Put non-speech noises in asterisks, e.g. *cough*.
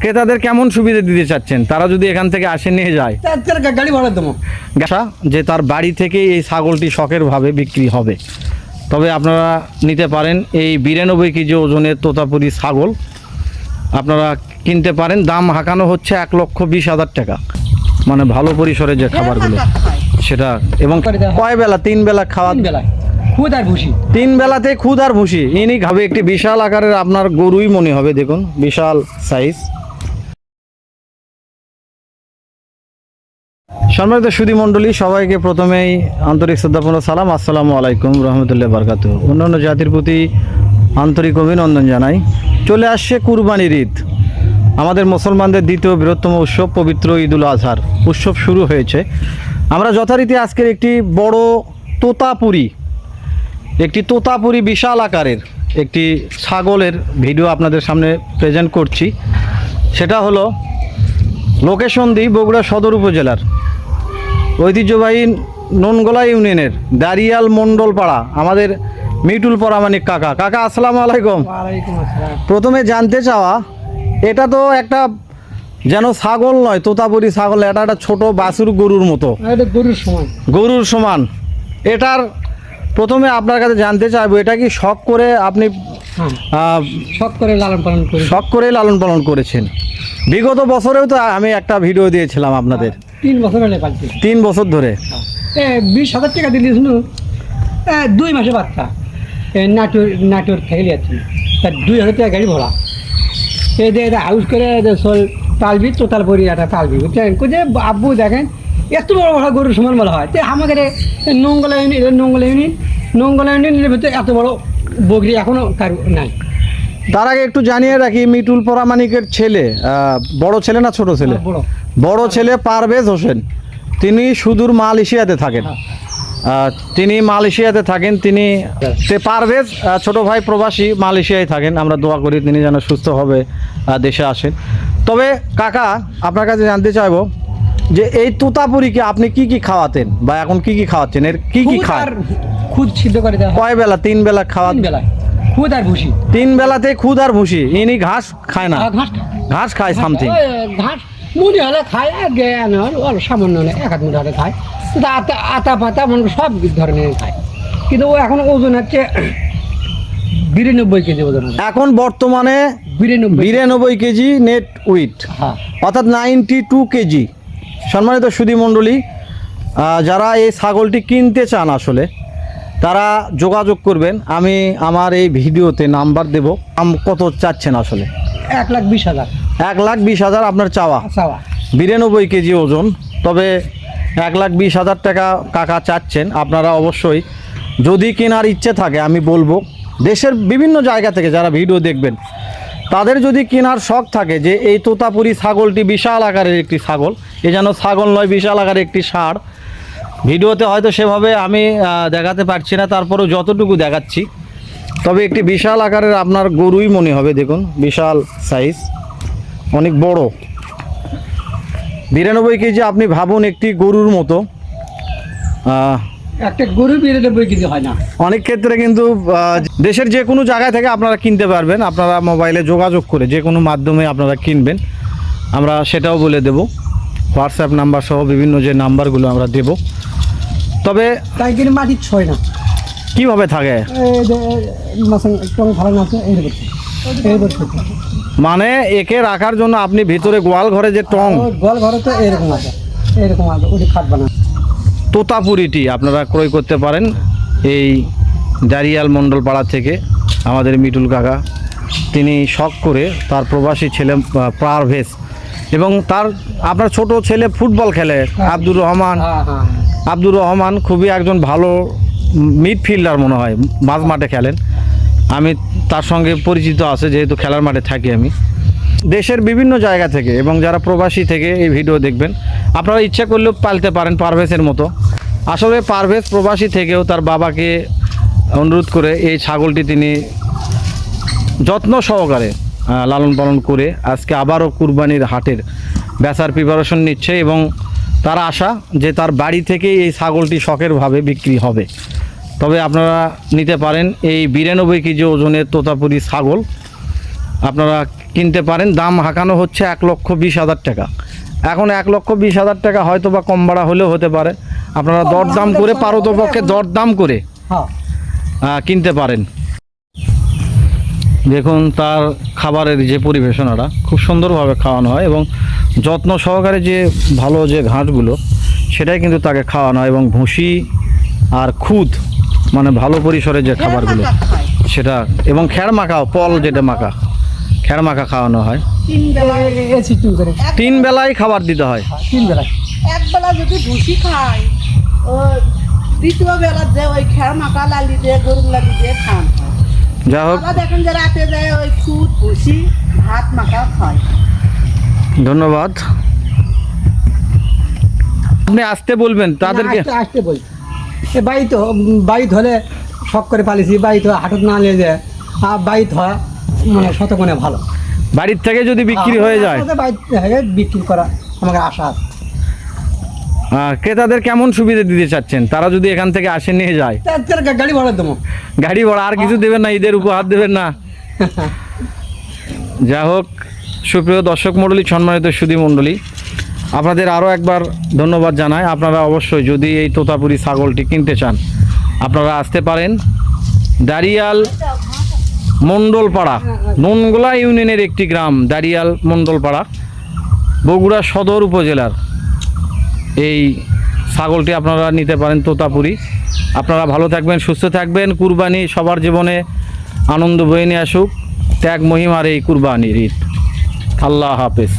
ক্রেতাদের কেমন সুবিধা দিতে চাচ্ছেন? তারা যদি এখান থেকে আসে নিয়ে যায়। গাড়ি ভাড়া দেবো। আশা যে তার বাড়ি থেকে এই ছাগলটি শখের ভাবে বিক্রি হবে। তবে আপনারা নিতে পারেন এই বিরানব্বই কেজি ওজনের তোতাপুরি ছাগল। আপনারা কিনতে পারেন। দাম হাঁকানো হচ্ছে এক লক্ষ বিশ হাজার টাকা। মানে ভালো পরিসরে যে খাবারগুলো সেটা এবং হয়। কয় বেলা? তিন বেলা খাওয়া বেলায়। খুদ আর তিন বেলাতে খুদ আর ভুসি। ইনি খাবে একটি বিশাল আকারের আপনার গরুই মনে হবে, দেখুন, বিশাল সাইজ সম্মানিত সুদী মণ্ডলী, সবাইকে প্রথমেই আন্তরিক শ্রদ্ধাপূর্ণ সালাম, আসসালামু আলাইকুম রহমতুল্লাহ বারকাত। অন্যান্য জাতির প্রতি আন্তরিক অভিনন্দন জানাই। চলে আসছে কুরবানির ঈদ। আমাদের মুসলমানদের দ্বিতীয় বৃহত্তম উৎসব, পবিত্র ঈদুল আজহার। উৎসব শুরু হয়েছে। আমরা যথারীতি আজকের একটি বড় তোতাপুরি একটি তোতাপুরি বিশাল আকারের একটি ছাগলের ভিডিও আপনাদের সামনে প্রেজেন্ট করছি। সেটা হলো লোকেশন দিই বগুড়া সদর উপজেলার। ঐতিহ্যবাহী ননগোলা ইউনিয়নের দারিয়াল মণ্ডল পাড়া আমাদের মিটুল পরামানিক কাকা। কাকা আসসালামু আলাইকুম। প্রথমে জানতে চাওয়া এটা তো একটা যেন ছাগল নয় তোতাপুরি ছাগল এটা একটা ছোট বাছুর গরুর মতো। গরুর সময় গরুর সমান। এটার প্রথমে আপনার কাছে জানতে চাইব এটা কি শখ করে আপনি হ্যাঁ। শখ করে লালন পালন করে শখ করে লালন পালন করেছেন? বিগত বছরেও তো আমি একটা ভিডিও দিয়েছিলাম আপনাদের। তিন বছর তিন বছর ধরে। এ বিশ হাজার টাকা দিলি শুনু দুই মাসে বাচ্চা। নাটোর নাটোর থেকে যাচ্ছি তার দুই হাজার টাকা গাড়ি এই যে এটা হাউস করে সোল তালবি তোতাল পরি একটা তালবি। বুঝছেন যে আব্বু দেখেন এত বড় বড় গরু সমান বলা হয়। তো আমাদের এই নঙ্গলা ইউনিট নঙ্গলা ইউনিট নঙ্গলা ইউনিটের ভিতরে এত বড় বগরি এখনও কার নাই। তার আগে একটু জানিয়ে রাখি মিটুল পরামানিকের ছেলে বড় ছেলে না ছোট ছেলে? বড়। বড় ছেলে পারভেজ হোসেন। তিনি সুদূর মালয়েশিয়াতে থাকেন। আহ, তিনি মালয়েশিয়াতে থাকেন তিনি পারভেজ ছোট ভাই প্রবাসী মালয়েশিয়ায় থাকেন। আমরা দোয়া করি তিনি যেন সুস্থভাবে আহ, দেশে আসেন। তবে কাকা আপনার কাছে জানতে চাইব যে এই তুতাপুরিকে আপনি কি কি খাওয়াতেন? বা এখন কি কি খাওয়াচ্ছেন? এর কি কি আর খুদ সিদ্ধ করে দেওয়া কয় বেলা? তিন বেলা খাওয়া তিন বেলায়। খুদ আর ভুসি। তিন বেলাতে খুদ আর ভুসি। ইনি ঘাস খায় না। ঘাস খায়। ঘাস খায় সামথিং ঘাস মুড়ি হলে খায় আর জ্ঞান হলে অল্প সামান্য হলে এক হাত মুড়ি হলে খায়। আতা আতা পাতা মনে সব ধরনের খায়। কিন্তু ও এখন ওজন হচ্ছে বিরানব্বই কেজি ওজন এখন বর্তমানে বিরানব্বই। বিরানব্বই কেজি নেট উইট হ্যাঁ। অর্থাৎ নাইনটি টু কেজি। সম্মানিত সুদী মণ্ডলী যারা এই ছাগলটি কিনতে চান আসলে তারা যোগাযোগ করবেন। আমি আমার এই ভিডিওতে নাম্বার দেব। আম কত চাচ্ছেন আসলে? এক লাখ বিশ হাজার। এক লাখ বিশ হাজার আপনার চাওয়া। চাওয়া। বিরানব্বই কেজি ওজন। তবে এক লাখ বিশ হাজার টাকা কাকা চাচ্ছেন। আপনারা অবশ্যই যদি কেনার ইচ্ছে থাকে আমি বলব দেশের বিভিন্ন জায়গা থেকে যারা ভিডিও দেখবেন তাদের যদি কেনার শখ থাকে যে এই তোতাপুরি ছাগলটি বিশাল আকারের একটি ছাগল, এ যেন ছাগল নয়, বিশাল আকারের একটি ষাঁড়। ভিডিওতে হয়তো সেভাবে আমি দেখাতে পারছি না, তারপরেও যতটুকু দেখাচ্ছি। তবে একটি বিশাল আকারের আপনার গরুই মনে হবে, দেখুন, বিশাল সাইজ, অনেক বড়। বিরানব্বই কেজি আপনি ভাবুন একটি গরুর মতো। একটা গরু বিরানব্বই কেজি হয় না। অনেক ক্ষেত্রে কিন্তু দেশের যে কোনো জায়গায় থেকে আপনারা কিনতে পারবেন। আপনারা মোবাইলে যোগাযোগ করে যে কোনো মাধ্যমে আপনারা কিনবেন। আমরা সেটাও বলে দেব। হোয়াটসঅ্যাপ নাম্বার সহ বিভিন্ন যে নাম্বারগুলো আমরা দেব। তবে মাটির ছয় না। কীভাবে থাকে? মানে একে রাখার জন্য আপনি ভিতরে গোয়াল ঘরে যে টং গোয়াল ঘরে তো এরকম আছে। এরকম আছে ওটি খাটবে না তোতাপুরিটি আপনারা ক্রয় করতে পারেন এই দারিয়াল মণ্ডল পাড়া থেকে আমাদের মিটুল কাকা। তিনি শখ করে তার প্রবাসী ছেলে পারভেজ এবং তার আপনার ছোট ছেলে ফুটবল খেলে আব্দুর রহমান। হ্যাঁ হ্যাঁ। আব্দুর রহমান খুবই একজন ভালো মিডফিল্ডার মনে হয় মাঝ মাঠে খেলেন। আমি তার সঙ্গে পরিচিত আছে যেহেতু খেলার মাঠে থাকি আমি। দেশের বিভিন্ন জায়গা থেকে এবং যারা প্রবাসী থেকে এই ভিডিও দেখবেন আপনারা ইচ্ছা করলেও পালতে পারেন পারভেজের মতো। আসলে পারভেজ প্রবাসী থেকেও তার বাবাকে অনুরোধ করে এই ছাগলটি তিনি যত্ন সহকারে লালন পালন করে আজকে আবারও কুরবানির হাটের বেচার প্রিপারেশন নিচ্ছে এবং তার আশা যে তার বাড়ি থেকে এই ছাগলটি শখেরভাবে বিক্রি হবে। তবে আপনারা নিতে পারেন এই বিরানব্বই কেজি ওজনের তোতাপুরি ছাগল। আপনারা কিনতে পারেন, দাম হাঁকানো হচ্ছে এক লক্ষ বিশ হাজার টাকা। এখন এক লক্ষ বিশ হাজার টাকা হয়তো বা কম বাড়া হলেও হতে পারে। আপনারা দরদাম করে পারতপক্ষে দরদাম করে হ্যাঁ। কিনতে পারেন। দেখুন তার খাবারের যে পরিবেশনাটা খুব সুন্দরভাবে খাওয়ানো হয় এবং যত্ন সহকারে যে ভালো যে ঘাসগুলো সেটাই কিন্তু তাকে খাওয়ানো হয় এবং ভুসি আর খুদ মানে ভালো পরিসরে যে খাবারগুলো সেটা এবং খ্যার মাখাও পল যেটা মাখা। খ্যার মাখা খাওয়ানো হয়। তিন বেলায় খাবার দিতে হয়। তিন বেলা এক বেলা যদি ভুসি খায় ও দ্বিতীয় বেলা যে ওই খের মাকা লালি দিয়ে গরুর লালি দিয়ে খান। যা হোক। দেখেন যে রাতে যায় ওই খুদ ভুসি ভাত মাখা খায়। ধন্যবাদ। আপনি আসতে বলবেন তাদেরকে? আসতে আসতে বল। এ বাইত বাইত হলে শখ করে পালিছি বাইত হাটত না নিয়ে যায় আর বাইত হয়। মানে শতগুণে ভালো। বাড়ির থেকে যদি বিক্রি হয়ে যায়? বিক্রি করা আমাকে আশা আছে। ক্রেতাদের কেমন সুবিধা দিতে চাচ্ছেন? তারা যদি এখান থেকে আসে নিয়ে যায়? গাড়ি ভাড়া দেবো। গাড়ি ভাড়া আর কিছু দেবেন না ঈদের উপহার দেবেন না। *laughs* যা হোক সুপ্রিয় দর্শক মণ্ডলী সম্মানিত সুদী মণ্ডলী আপনাদের আরও একবার ধন্যবাদ জানাই। আপনারা অবশ্যই যদি এই তোতাপুরি ছাগলটি কিনতে চান আপনারা আসতে পারেন। দাঁড়িয়াল মণ্ডলপাড়া। ননগোলা ইউনিয়নের একটি গ্রাম, দাঁড়িয়াল মণ্ডলপাড়া, বগুড়া সদর উপজেলার। এই ছাগলটি আপনারা নিতে পারেন তোতাপুরি। আপনারা ভালো থাকবেন, সুস্থ থাকবেন। কুরবানি সবার জীবনে আনন্দ বয়ে নিয়ে আসুক। ত্যাগ, মহিমার এই কুরবানির ঈদ। আল্লাহ হাফেজ।